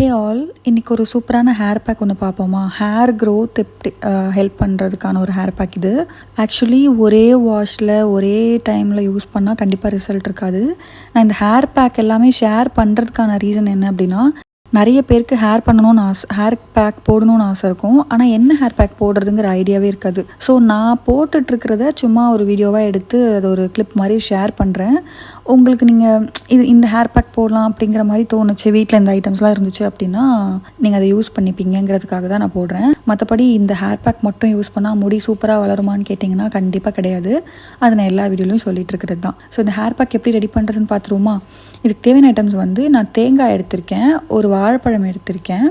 Hey all இன்றைக்கி ஒரு சூப்பரான ஹேர் பேக் ஒன்று பார்ப்போமா? ஹேர் க்ரோத் எப்படி ஹெல்ப் பண்ணுறதுக்கான ஒரு ஹேர் பேக் இது. ஆக்சுவலி ஒரே வாஷில் ஒரே டைமில் யூஸ் பண்ணால் கண்டிப்பாக ரிசல்ட் இருக்காது. நான் இந்த ஹேர் பேக் எல்லாமே ஷேர் பண்ணுறதுக்கான ரீசன் என்ன அப்படின்னா நிறைய பேருக்கு ஹேர் பண்ணணும்னு ஆசை ஹேர் பேக் போடணும்னு ஆசை இருக்கும். ஆனால் என்ன ஹேர் பேக் போடுறதுங்கிற ஐடியாவே இருக்காது. ஸோ நான் போட்டுட்ருக்கிறத சும்மா ஒரு வீடியோவாக எடுத்து அதை ஒரு கிளிப் மாதிரி ஷேர் பண்ணுறேன் உங்களுக்கு நீங்கள் இது இந்த ஹேர் பேக் போடலாம் அப்படிங்கிற மாதிரி தோணுச்சு வீட்டில் இந்த ஐட்டம்ஸ்லாம் இருந்துச்சு அப்படின்னா நீங்கள் அதை யூஸ் பண்ணிப்பீங்கிறதுக்காக தான் நான் போடுறேன். மற்றபடி இந்த ஹேர் பேக் மட்டும் யூஸ் பண்ணால் முடி சூப்பராக வளருமான்னு கேட்டிங்கன்னா கண்டிப்பாக கிடையாது. அதை நான் எல்லா வீடியோலையும் சொல்லிட்டு இருக்கிறது தான் ஸோ இந்த ஹேர் பேக் எப்படி ரெடி பண்ணுறதுன்னு பார்த்துருவோமா இதுக்கு தேவையான ஐட்டம்ஸ் வந்து நான் தேங்காய் எடுத்திருக்கேன் ஒரு வாழைப்பழம் எடுத்திருக்கேன்.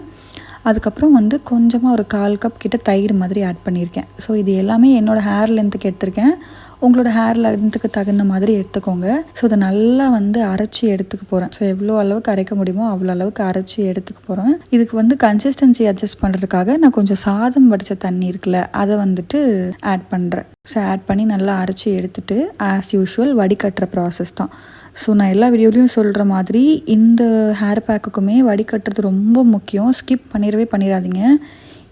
அதுக்கப்புறம் வந்து கொஞ்சமாக ஒரு கால் கப் கிட்ட தயிர் மாதிரி ஆட் பண்ணியிருக்கேன். ஸோ இது எல்லாமே என்னோடய ஹேர் லென்த்துக்கு எடுத்திருக்கேன். உங்களோட ஹேர் லென்த்துக்கு தகுந்த மாதிரி எடுத்துக்கோங்க. ஸோ அதை நல்லா வந்து அரைச்சி எடுத்துக்க போகிறேன் ஸோ எவ்வளோ அளவுக்கு அரைக்க முடியுமோ அவ்வளோ அளவுக்கு அரைச்சி எடுத்துக்க போகிறேன் இதுக்கு வந்து கன்சிஸ்டன்சி அட்ஜஸ்ட் பண்ணுறதுக்காக நான் கொஞ்சம் சாதம் வடித்த தண்ணி இருக்குல்ல அதை வந்துட்டு ஆட் பண்ணுறேன் ஸோ ஆட் பண்ணி நல்லா அரைச்சி எடுத்துட்டு ஆஸ் யூஷுவல் வடிகட்டுற ப்ராசஸ் தான். ஸோ நான் எல்லா வீடியோலையும் சொல்கிற மாதிரி இந்த ஹேர் பேக்குக்குமே வடிகட்டுறது ரொம்ப முக்கியம். ஸ்கிப் பண்ணிடவே பண்ணிடாதீங்க.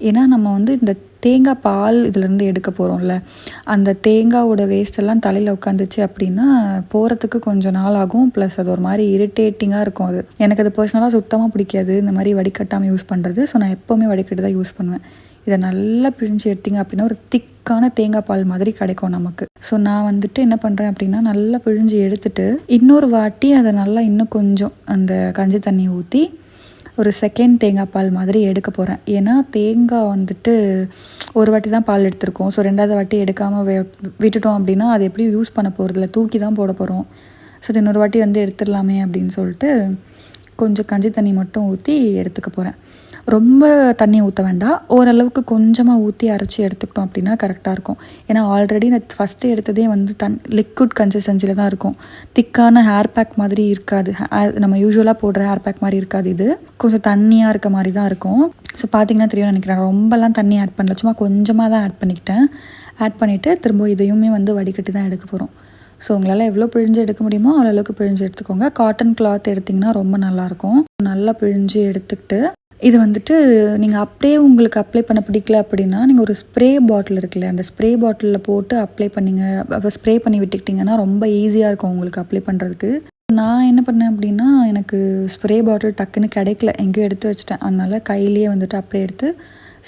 ஏன்னா நம்ம வந்து இந்த தேங்காய் பால் இதுலேருந்து எடுக்க போகிறோம்ல அந்த தேங்காவோட வேஸ்டெல்லாம் தலையில் உட்காந்துச்சு அப்படின்னா போகிறதுக்கு கொஞ்சம் நாள் ஆகும். ப்ளஸ் அது ஒரு மாதிரி இரிட்டேட்டிங்காக இருக்கும் அது. எனக்கு அது பர்சனலாக சுத்தமாக பிடிக்காது. இந்த மாதிரி வடிகட்டாமல் யூஸ் பண்ணுறது ஸோ நான் எப்போவுமே வடிகட்டு தான் யூஸ் பண்ணுவேன். இதை நல்லா பிழிஞ்சு எடுத்திங்க அப்படின்னா ஒரு திக் திக்கான தேங்காய் பால் மாதிரி கிடைக்கும் நமக்கு. ஸோ நான் வந்துட்டு என்ன பண்ணுறேன் அப்படின்னா நல்லா பிழிஞ்சு எடுத்துட்டு இன்னொரு வாட்டி அதை நல்லா இன்னும் கொஞ்சம் அந்த கஞ்சி தண்ணி ஊற்றி ஒரு செகண்ட் தேங்காய் பால் மாதிரி எடுக்க போகிறேன் ஏன்னா தேங்காய் வந்துட்டு ஒரு வாட்டி தான் பால் எடுத்திருக்கோம். ஸோ ரெண்டாவது வாட்டி எடுக்காமல் விட்டுட்டோம் அப்படின்னா அதை எப்படியும் யூஸ் பண்ண போகிறதில்ல தூக்கி தான் போட போகிறோம் ஸோ இன்னொரு வாட்டி வந்து எடுத்துடலாமே அப்படின்னு சொல்லிட்டு கொஞ்சம் கஞ்சி தண்ணி மட்டும் ஊற்றி எடுத்துக்க போகிறேன் ரொம்ப தண்ணி ஊற்ற வேண்டாம். ஓரளவுக்கு கொஞ்சமாக ஊற்றி அரைச்சி எடுத்துக்கிட்டோம் அப்படின்னா கரெக்டாக இருக்கும். ஏன்னா ஆல்ரெடி நான் ஃபஸ்ட்டு எடுத்ததே வந்து தன் லிக்விட் கன்சிஸ்டன்சியில் தான் இருக்கும். திக்கான ஹேர் பேக் மாதிரி இருக்காது. நம்ம யூஸ்வலாக போடுற ஹேர் பேக் மாதிரி இருக்காது இது. கொஞ்சம் தண்ணியாக இருக்க மாதிரி தான் இருக்கும். ஸோ பார்த்தீங்கன்னா தெரியும் நினைக்கிறேன். ரொம்பலாம் தண்ணி ஆட் பண்ணல. சும்மா கொஞ்சமாக தான் ஆட் பண்ணிக்கிட்டேன். ஆட் பண்ணிவிட்டு திரும்ப இதையுமே வந்து வடிகட்டி தான் எடுக்க போகிறோம் ஸோ உங்களால் எவ்வளோ பிழிஞ்சு எடுக்க முடியுமோ அவ்வளோ அளவுக்கு பிழிஞ்சு எடுத்துக்கோங்க. காட்டன் கிளாத் எடுத்திங்கன்னா ரொம்ப நல்லாயிருக்கும் நல்லா பிழிஞ்சு எடுத்துக்கிட்டு இது வந்துட்டு நீங்கள் அப்படியே உங்களுக்கு அப்ளை பண்ண பிடிக்கல அப்படின்னா நீங்கள் ஒரு ஸ்ப்ரே பாட்டில் இருக்குல்ல அந்த ஸ்ப்ரே பாட்டிலில் போட்டு அப்ளை பண்ணிங்க அப்போ ஸ்ப்ரே பண்ணி விட்டுக்கிட்டிங்கன்னா ரொம்ப ஈஸியாக இருக்கும் உங்களுக்கு அப்ளை பண்ணுறதுக்கு நான் என்ன பண்ணேன் அப்படின்னா எனக்கு ஸ்ப்ரே பாட்டில் டக்குன்னு கிடைக்கல எங்கேயும் எடுத்து வச்சிட்டேன். அதனால் கையிலேயே வந்துட்டு அப்படியே எடுத்து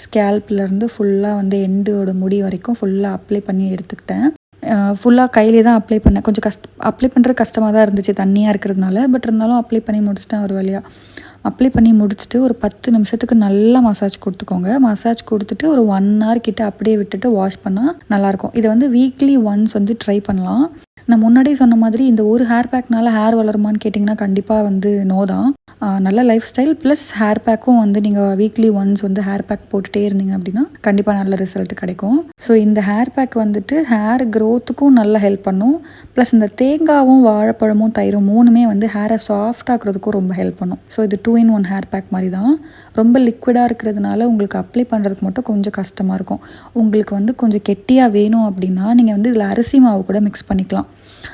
ஸ்கேல்ப்லேருந்து ஃபுல்லாக வந்து எண்டோட முடி வரைக்கும் ஃபுல்லாக அப்ளை பண்ணி எடுத்துக்கிட்டேன். ஃபுல்லாக கையிலே தான் அப்ளை பண்ணேன். கொஞ்சம் கஷ்ட அப்ளை பண்ணுறது கஷ்டமாக தான் இருந்துச்சு தண்ணியாக இருக்கிறதுனால பட் இருந்தாலும் அப்ளை பண்ணி முடிச்சிட்டேன் ஒரு வழியாக அப்ளை பண்ணி முடிச்சுட்டு ஒரு பத்து நிமிஷத்துக்கு நல்லா மசாஜ் கொடுத்துக்கோங்க. மசாஜ் கொடுத்துட்டு ஒரு ஒன் ஹவர் கிட்ட அப்படியே விட்டுட்டு வாஷ் பண்ணால் நல்லாயிருக்கும் இதை வந்து வீக்லி ஒன்ஸ் வந்து ட்ரை பண்ணலாம். நான் முன்னாடியே சொன்ன மாதிரி இந்த ஒரு ஹேர் பேக்னால ஹேர் வளருமான்னு கேட்டிங்கன்னா கண்டிப்பாக வந்து நோ தான். நல்ல லைஃப் ஸ்டைல் ப்ளஸ் ஹேர் பேக்கும் வந்து நீங்கள் வீக்லி ஒன்ஸ் வந்து ஹேர் பேக் போட்டுகிட்டே இருந்தீங்க அப்படின்னா கண்டிப்பாக நல்ல ரிசல்ட் கிடைக்கும். ஸோ இந்த ஹேர் பேக் வந்துட்டு ஹேர் க்ரோத்துக்கும் நல்ல ஹெல்ப் பண்ணும். ப்ளஸ் இந்த தேங்காவும் வாழைப்பழமும் தயிரும் மூணுமே வந்து ஹேரை சாஃப்ட் ஆக்குறதுக்கும் ரொம்ப ஹெல்ப் பண்ணும். ஸோ இது two in one hair pack மாதிரி தான். ரொம்ப லிக்விடாக இருக்கிறதுனால உங்களுக்கு அப்ளை பண்ணுறதுக்கு மட்டும் கொஞ்சம் கஷ்டமாக இருக்கும். உங்களுக்கு வந்து கொஞ்சம் கெட்டியாக வேணும் அப்படின்னா நீங்கள் வந்து இதில் அரிசி மாவு கூட மிக்ஸ் பண்ணிக்கலாம்.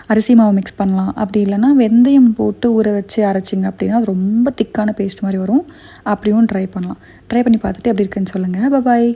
அரிசி மாவு மிக்ஸ் பண்ணலாம். அப்படி இல்லைனா வெந்தயம் போட்டு ஊற வச்சு அரைச்சிங்க அப்படின்னா அது ரொம்ப திக்கான பேஸ்ட் மாதிரி வரும். அப்படியும் ட்ரை பண்ணலாம். ட்ரை பண்ணி பார்த்துட்டு எப்படி இருக்குன்னு சொல்லுங்கள் பபாய்